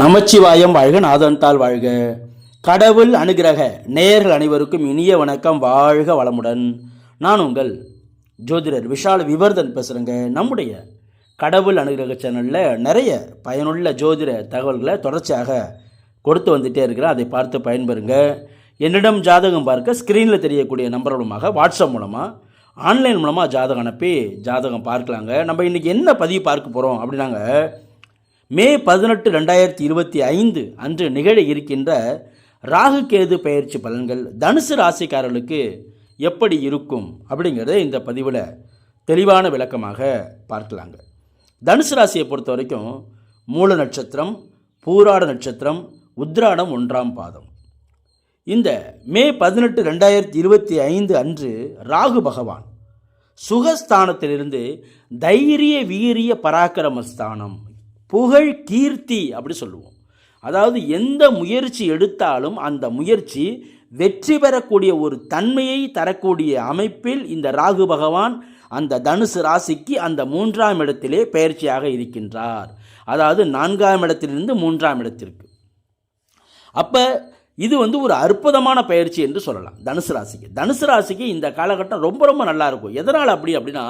நமச்சிவாயம் வாழ்க நாதன்தாள் வாழ்க. கடவுள் அனுகிரக நேயர்கள் அனைவருக்கும் இனிய வணக்கம் வாழ்க வளமுடன். நான் உங்கள் ஜோதிடர் விஷால் விவர்தன் பேசுகிறேங்க நம்முடைய கடவுள் அனுகிரக சேனலில் நிறைய பயனுள்ள ஜோதிட தகவல்களை தொடர்ச்சியாக கொடுத்து வந்துட்டே இருக்கிறேன். அதை பார்த்து பயன்பெறுங்க. என்னிடம் ஜாதகம் பார்க்க ஸ்க்ரீனில் தெரியக்கூடிய நம்பர் மூலமாக வாட்ஸ்அப் மூலமாக ஆன்லைன் மூலமாக ஜாதகம் அனுப்பி ஜாதகம் பார்க்கலாங்க. நம்ம இன்றைக்கி என்ன பதிவு பார்க்க போகிறோம் அப்படின்னாங்க மே பதினெட்டு ரெண்டாயிரத்தி இருபத்தி ஐந்து அன்று நிகழ இருக்கின்ற ராகு கேது பயிற்சி பலன்கள் தனுசு ராசிக்காரர்களுக்கு எப்படி இருக்கும் அப்படிங்கிறத இந்த பதிவில் தெளிவான விளக்கமாக பார்க்கலாங்க. தனுசு ராசியை பொறுத்த வரைக்கும் மூல நட்சத்திரம் பூராட நட்சத்திரம் உத்ராடம் ஒன்றாம் பாதம். இந்த மே பதினெட்டு ரெண்டாயிரத்தி இருபத்தி ஐந்து அன்று ராகு பகவான் சுகஸ்தானத்திலிருந்து தைரிய வீரிய பராக்கிரமஸ்தானம் புகழ் கீர்த்தி அப்படி சொல்லுவோம். அதாவது எந்த முயற்சி எடுத்தாலும் அந்த முயற்சி வெற்றி பெறக்கூடிய ஒரு தன்மையை தரக்கூடிய அமைப்பில் இந்த ராகு பகவான் அந்த தனுசு ராசிக்கு அந்த மூன்றாம் இடத்திலே பயிற்சியாக இருக்கின்றார். அதாவது நான்காம் இடத்திலிருந்து மூன்றாம் இடத்திற்கு. அப்போ இது வந்து ஒரு அற்புதமான பயிற்சி என்று சொல்லலாம். தனுசு ராசிக்கு. தனுசு ராசிக்கு இந்த காலகட்டம் ரொம்ப ரொம்ப நல்லா இருக்கும். எதனால் அப்படி அப்படின்னா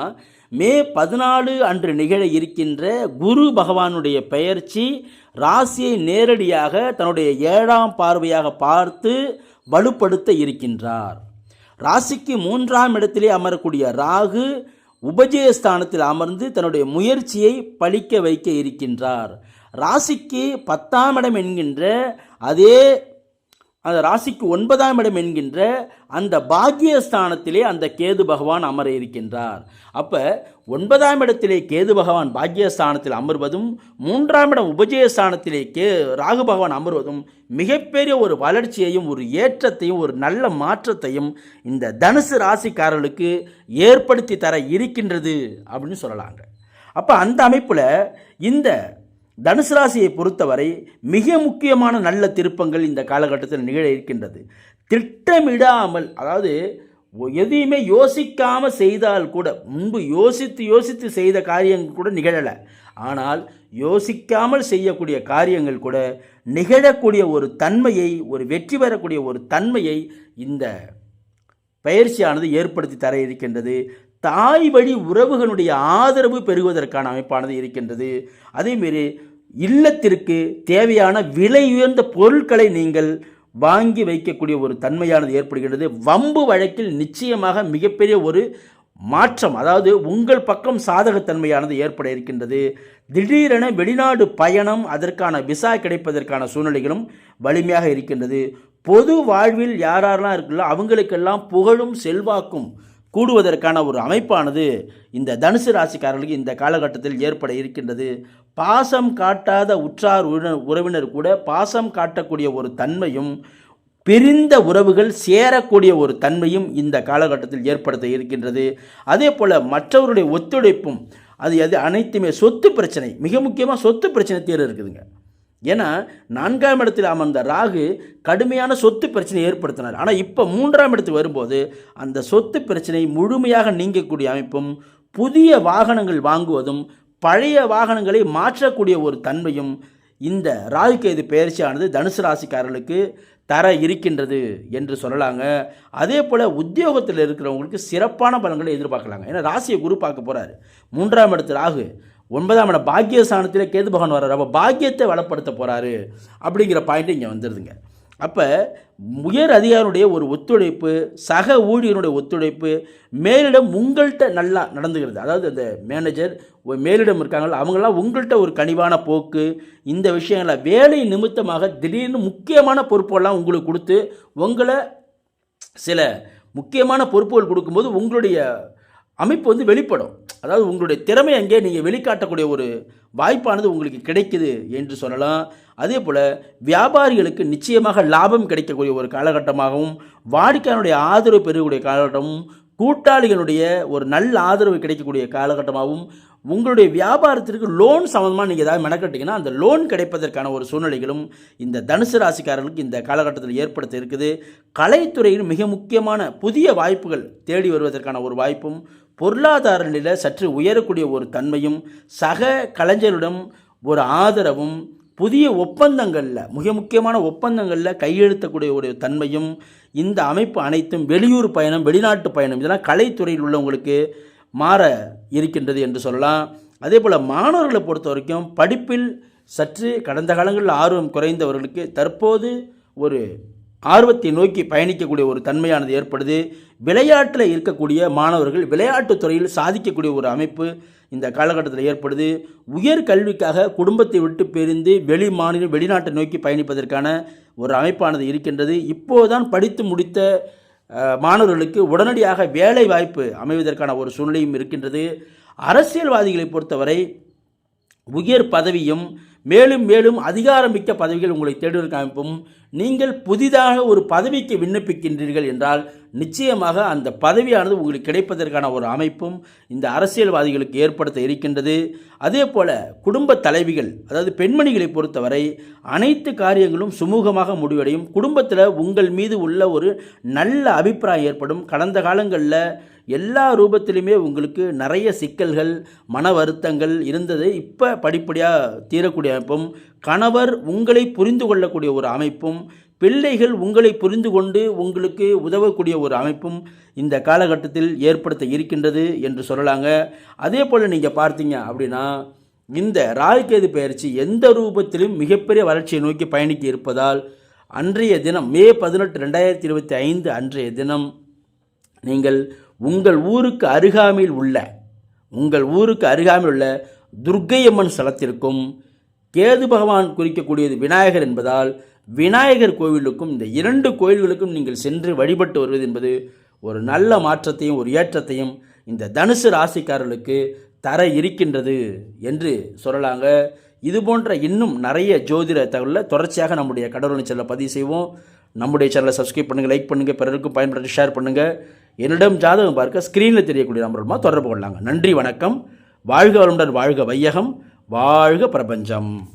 மே பதினாலு அன்று நிகழ இருக்கின்ற குரு பகவானுடைய பெயர்ச்சி ராசியை நேரடியாக தன்னுடைய ஏழாம் பார்வையாக பார்த்து வலுப்படுத்த இருக்கின்றார். ராசிக்கு மூன்றாம் இடத்திலே அமரக்கூடிய ராகு உபஜயஸ்தானத்தில் அமர்ந்து தன்னுடைய முயற்சியை பழிக்க வைக்க இருக்கின்றார். ராசிக்கு பத்தாம் இடம் என்கின்ற அதே அந்த ராசிக்கு ஒன்பதாம் இடம் என்கின்ற அந்த பாக்கியஸ்தானத்திலே அந்த கேது பகவான் அமர இருக்கின்றார். அப்போ ஒன்பதாம் இடத்திலே கேது பகவான் பாக்கியஸ்தானத்தில் அமர்வதும் மூன்றாம் இடம் உபஜயஸ்தானத்திலே கே ராகு பகவான் அமர்வதும் மிகப்பெரிய ஒரு வளர்ச்சியையும் ஒரு ஏற்றத்தையும் ஒரு நல்ல மாற்றத்தையும் இந்த தனுசு ராசிக்காரர்களுக்கு ஏற்படுத்தி தர இருக்கின்றது அப்படின்னு சொல்லலாங்க. அப்போ அந்த அமைப்பில் இந்த தனுசு ராசியை பொறுத்தவரை மிக முக்கியமான நல்ல திருப்பங்கள் இந்த காலகட்டத்தில் நிகழ இருக்கின்றது. திட்டமிடாமல் அதாவது எதையுமே யோசிக்காமல் செய்தால் கூட முன்பு யோசித்து யோசித்து செய்த காரியங்கள் கூட நிகழலை. ஆனால் யோசிக்காமல் செய்யக்கூடிய காரியங்கள் கூட நிகழக்கூடிய ஒரு தன்மையை ஒரு வெற்றி பெறக்கூடிய ஒரு தன்மையை இந்த பயிற்சியானது ஏற்படுத்தி தர இருக்கின்றது. தாய் வழி உறவுகளுடைய ஆதரவு பெறுவதற்கான அமைப்பானது இருக்கின்றது. அதேமாரி இல்லத்திற்கு தேவையான விலை உயர்ந்த பொருட்களை நீங்கள் வாங்கி வைக்கக்கூடிய ஒரு தன்மையானது ஏற்படுகின்றது. வம்பு வழக்கில் நிச்சயமாக மிகப்பெரிய ஒரு மாற்றம் அதாவது உங்கள் பக்கம் சாதகத்தன்மையானது ஏற்பட இருக்கின்றது. திடீரென வெளிநாடு பயணம் அதற்கான விசா கிடைப்பதற்கான சூழ்நிலைகளும் வலிமையாக இருக்கின்றது. பொது வாழ்வில் யாரெல்லாம் இருக்குல்ல அவங்களுக்கெல்லாம் புகழும் செல்வாக்கும் கூடுவதற்கான ஒரு அமைப்பானது இந்த தனுசு ராசிக்காரர்களுக்கு இந்த காலகட்டத்தில் ஏற்பட இருக்கின்றது. பாசம் காட்டாத உற்றார் உறவினர் கூட பாசம் காட்டக்கூடிய ஒரு தன்மையும் பிரிந்த உறவுகள் சேரக்கூடிய ஒரு தன்மையும் இந்த காலகட்டத்தில் ஏற்படுத்த இருக்கின்றது. அதே போல் மற்றவருடைய ஒத்துழைப்பும் அது அது அனைத்துமே சொத்து பிரச்சனை மிக முக்கியமாக சொத்து பிரச்சனை தீர இருக்குதுங்க. ஏன்னா நான்காம் இடத்தில் அமர்ந்த ராகு கடுமையான சொத்து பிரச்சனையை ஏற்படுத்தினார். ஆனால் இப்போ மூன்றாம் இடத்துக்கு வரும்போது அந்த சொத்து பிரச்சனை முழுமையாக நீங்கக்கூடிய அமைப்பும் புதிய வாகனங்கள் வாங்குவதும் பழைய வாகனங்களை மாற்றக்கூடிய ஒரு தன்மையும் இந்த ராகு கேது பயிற்சியானது தனுசு ராசிக்காரர்களுக்கு தர இருக்கின்றது என்று சொல்லலாங்க. அதே போல் உத்தியோகத்தில் இருக்கிறவங்களுக்கு சிறப்பான பலன்களை எதிர்பார்க்கலாங்க. ஏன்னா ராசியை குரு பார்க்க போகிறாரு மூன்றாம் இடத்து ராகு ஒன்பதாம் இடம் பாக்கியஸ்தானத்திலே கேது பகவான் வர்றாரு. அப்போ பாக்கியத்தை வளப்படுத்த போகிறாரு அப்படிங்கிற பாயிண்ட் இங்கே வந்துடுதுங்க அப்போ உயர் அதிகாரியுடைய ஒரு ஒத்துழைப்பு சக ஊழியருடைய ஒத்துழைப்பு மேலிடம் உங்கள்கிட்ட நல்லா நடந்துகிறது. அதாவது அந்த மேனேஜர் மேலிடம் இருக்காங்களோ அவங்களாம் உங்கள்கிட்ட ஒரு கனிவான போக்கு இந்த விஷயங்களை வேலை நிமித்தமாக திடீர்னு முக்கியமான பொறுப்பெல்லாம் உங்களுக்கு கொடுத்து உங்களை சில முக்கியமான பொறுப்புகள் கொடுக்கும்போது உங்களுடைய அமைப்பு வந்து வெளிப்படும். அதாவது உங்களுடைய திறமை அங்கே நீங்கள் வெளிக்காட்டக்கூடிய ஒரு வாய்ப்பானது உங்களுக்கு கிடைக்குது என்று சொல்லலாம். அதே போல் வியாபாரிகளுக்கு நிச்சயமாக லாபம் கிடைக்கக்கூடிய ஒரு காலகட்டமாகவும் வாடிக்கையாளருடைய ஆதரவு பெறக்கூடிய காலகட்டமும் கூட்டாளிகளுடைய ஒரு நல்ல ஆதரவு கிடைக்கக்கூடிய காலகட்டமாகவும் உங்களுடைய வியாபாரத்திற்கு லோன் சம்மந்தமாக நீங்கள் ஏதாவது மெனக்கட்டிங்கன்னா அந்த லோன் கிடைப்பதற்கான ஒரு சூழ்நிலைகளும் இந்த தனுசு ராசிக்காரர்களுக்கு இந்த காலகட்டத்தில் ஏற்படுத்த இருக்குது. கலைத்துறையில் மிக முக்கியமான புதிய வாய்ப்புகள் தேடி வருவதற்கான ஒரு வாய்ப்பும் பொருளாதார நிலையில் சற்று உயரக்கூடிய ஒரு தன்மையும் சக கலைஞரிடம் ஒரு ஆதரவும் புதிய ஒப்பந்தங்களில் மிக முக்கியமான ஒப்பந்தங்களில் கையெழுத்தக்கூடிய ஒரு தன்மையும் இந்த அமைப்பு அனைத்தும் வெளியூர் பயணம் வெளிநாட்டு பயணம் இதெல்லாம் கலைத்துறையில் உள்ளவங்களுக்கு மாற இருக்கின்றது என்று சொல்லலாம். அதே போல் மாணவர்களை பொறுத்த வரைக்கும் படிப்பில் சற்று கடந்த காலங்களில் ஆர்வம் குறைந்தவர்களுக்கு தற்போது ஒரு ஆர்வத்தை நோக்கி பயணிக்கக்கூடிய ஒரு தன்மையானது ஏற்படுது. விளையாட்டில் இருக்கக்கூடிய மாணவர்கள் விளையாட்டுத் துறையில் சாதிக்கக்கூடிய ஒரு அமைப்பு இந்த காலகட்டத்தில் ஏற்படுது. உயர் கல்விக்காக குடும்பத்தை விட்டு பிரிந்து வெளி மாநிலம் வெளிநாட்டை நோக்கி பயணிப்பதற்கான ஒரு அமைப்பானது இருக்கின்றது. இப்போதுதான் படித்து முடித்த மாணவர்களுக்கு உடனடியாக வேலை வாய்ப்பு அமைவதற்கான ஒரு சூழ்நிலையும் இருக்கின்றது. அரசியல்வாதிகளை பொறுத்தவரை உயர் பதவியும் மேலும் மேலும் அதிகாரமிக்க பதவிகள் உங்களை தேடுவதற்கு அமைப்பும் நீங்கள் புதிதாக ஒரு பதவிக்கு விண்ணப்பிக்கின்றீர்கள் என்றால் நிச்சயமாக அந்த பதவியானது உங்களுக்கு கிடைப்பதற்கான ஒரு அமைப்பும் இந்த அரசியல்வாதிகளுக்கு ஏற்படுத்த இருக்கின்றது. அதே போல குடும்ப தலைவிகள் அதாவது பெண்மணிகளை பொறுத்தவரை அனைத்து காரியங்களும் சுமூகமாக முடிவடையும். குடும்பத்தில் உங்கள் மீது உள்ள ஒரு நல்ல அபிப்பிராயம் ஏற்படும். கடந்த காலங்களில் எல்லா ரூபத்திலுமே உங்களுக்கு நிறைய சிக்கல்கள் மன வருத்தங்கள் இருந்தது. இப்போ படிப்படியாக தீரக்கூடிய அமைப்பும் கணவர் உங்களை புரிந்து கொள்ளக்கூடிய ஒரு அமைப்பும் பிள்ளைகள் உங்களை புரிந்து கொண்டு உங்களுக்கு உதவக்கூடிய ஒரு அமைப்பும் இந்த காலகட்டத்தில் ஏற்படுத்த இருக்கின்றது என்று சொல்லலாங்க. அதே போல் நீங்கள் பார்த்தீங்க அப்படின்னா இந்த ராகுகேது பயிற்சி எந்த ரூபத்திலும் மிகப்பெரிய வளர்ச்சியை நோக்கி பயணிக்க இருப்பதால் அன்றைய தினம் மே பதினெட்டு ரெண்டாயிரத்தி இருபத்தி ஐந்து அன்றைய தினம் நீங்கள் உங்கள் ஊருக்கு அருகாமையில் உள்ள உங்கள் ஊருக்கு அருகாமையில் உள்ள துர்க்கையம்மன் ஸ்தலத்திற்கும் கேது பகவான் குறிக்கக்கூடியது விநாயகர் என்பதால் விநாயகர் கோவிலுக்கும் இந்த இரண்டு கோயில்களுக்கும் நீங்கள் சென்று வழிபட்டு வருவது என்பது ஒரு நல்ல மாற்றத்தையும் ஒரு ஏற்றத்தையும் இந்த தனுசு ராசிக்காரர்களுக்கு தர இருக்கின்றது என்று சொல்லலாங்க. இது போன்ற இன்னும் நிறைய ஜோதிட தகவலில் தொடர்ச்சியாக நம்முடைய கடவுளின் சேனலை பதிவு செய்வோம். நம்முடைய சேனலை சப்ஸ்கிரைப் பண்ணுங்கள் லைக் பண்ணுங்கள் பிறருக்கும் பயன்படுத்தி ஷேர் பண்ணுங்கள் என்னிடம் ஜாதகம் பார்க்க ஸ்க்ரீனில் தெரியக்கூடிய நம்பர் தொடர்பு கொள்ளாங்க நன்றி வணக்கம். வாழ்க வளமுடன் வாழ்க வையகம். வாழ்க பிரபஞ்சம்.